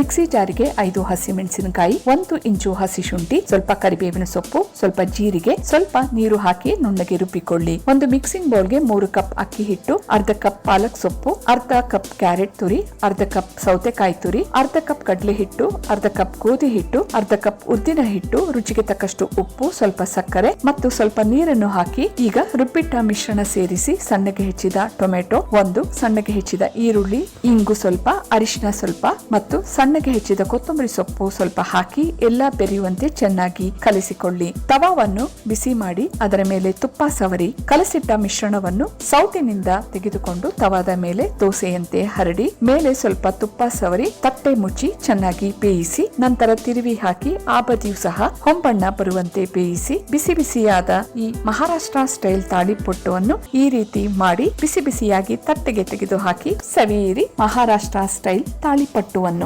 Mixie ಜಾರಿಗೆ ಐದು ಹಸಿ ಮೆಣಸಿನಕಾಯಿ, ಒಂದು ಇಂಚು ಹಸಿ ಶುಂಠಿ, ಸ್ವಲ್ಪ ಕರಿಬೇವಿನ ಸೊಪ್ಪು, ಸ್ವಲ್ಪ ಜೀರಿಗೆ, ಸ್ವಲ್ಪ ನೀರು ಹಾಕಿ ನುಣ್ಣಗೆ ರುಬ್ಬಿಕೊಳ್ಳಿ. ಒಂದು ಮಿಕ್ಸಿಂಗ್ ಬೌಲ್ಗೆ ಮೂರು ಕಪ್ ಅಕ್ಕಿ ಹಿಟ್ಟು, ಅರ್ಧ ಕಪ್ ಪಾಲಕ್ ಸೊಪ್ಪು, ಅರ್ಧ ಕಪ್ ಕ್ಯಾರೆಟ್ ತುರಿ, ಅರ್ಧ ಕಪ್ ಸೌತೆಕಾಯಿ ತುರಿ, ಅರ್ಧ ಕಪ್ ಕಡಲೆ ಹಿಟ್ಟು, ಅರ್ಧ ಕಪ್ ಗೋಧಿ ಹಿಟ್ಟು, ಅರ್ಧ ಕಪ್ ಉದ್ದಿನ ಹಿಟ್ಟು, ರುಚಿಗೆ ತಕ್ಕಷ್ಟು ಉಪ್ಪು, ಸ್ವಲ್ಪ ಸಕ್ಕರೆ ಮತ್ತು ಸ್ವಲ್ಪ ನೀರನ್ನು ಹಾಕಿ ಈಗ ರುಬ್ಬಿಟ್ಟ ಮಿಶ್ರಣ ಸೇರಿಸಿ ಸಣ್ಣಗೆ ಹೆಚ್ಚಿದ ಟೊಮೆಟೊ, ಒಂದು ಸಣ್ಣಗೆ ಹೆಚ್ಚಿದ ಈರುಳ್ಳಿ, ಇಂಗು ಸ್ವಲ್ಪ ಅರಿಶಿನ ಸ್ವಲ್ಪ ಮತ್ತು ಸಣ್ಣಗೆ ಹೆಚ್ಚಿದ ಕೊತ್ತಂಬರಿ ಸೊಪ್ಪು ಸ್ವಲ್ಪ ಹಾಕಿ ಎಲ್ಲ ಬೆರೆಯುವಂತೆ ಚೆನ್ನಾಗಿ ಕಲಿಸಿಕೊಳ್ಳಿ. ತವಾವನ್ನು ಬಿಸಿ ಮಾಡಿ ಅದರ ಮೇಲೆ ತುಪ್ಪ ಸವರಿ, ಕಲಸಿಟ್ಟ ಮಿಶ್ರಣವನ್ನು ಸೌಟಿನಿಂದ ತೆಗೆದುಕೊಂಡು ತವಾದ ಮೇಲೆ ದೋಸೆಯಂತೆ ಹರಡಿ, ಮೇಲೆ ಸ್ವಲ್ಪ ತುಪ್ಪ ಸವರಿ, ತಟ್ಟೆ ಮುಚ್ಚಿ ಚೆನ್ನಾಗಿ ಬೇಯಿಸಿ, ನಂತರ ತಿರುವಿ ಹಾಕಿ ಆ ಬದಿಯೂ ಸಹ ಹೊಂಬಣ್ಣ ಬರುವಂತೆ ಬೇಯಿಸಿ, ಬಿಸಿ ಬಿಸಿಯಾದ ಈ ಮಹಾರಾಷ್ಟ್ರ ಸ್ಟೈಲ್ ತಾಳಿಪೊಟ್ಟುವನ್ನು ಈ ರೀತಿ ಮಾಡಿ ಬಿಸಿ ಬಿಸಿಯಾಗಿ ತಟ್ಟೆಗೆ ತೆಗೆದು ಹಾಕಿ ಸವಿಯಿರಿ ಮಹಾರಾಷ್ಟ್ರ ಸ್ಟೈಲ್ ತಾಳಿಪಟ್ಟುವನ್ನು.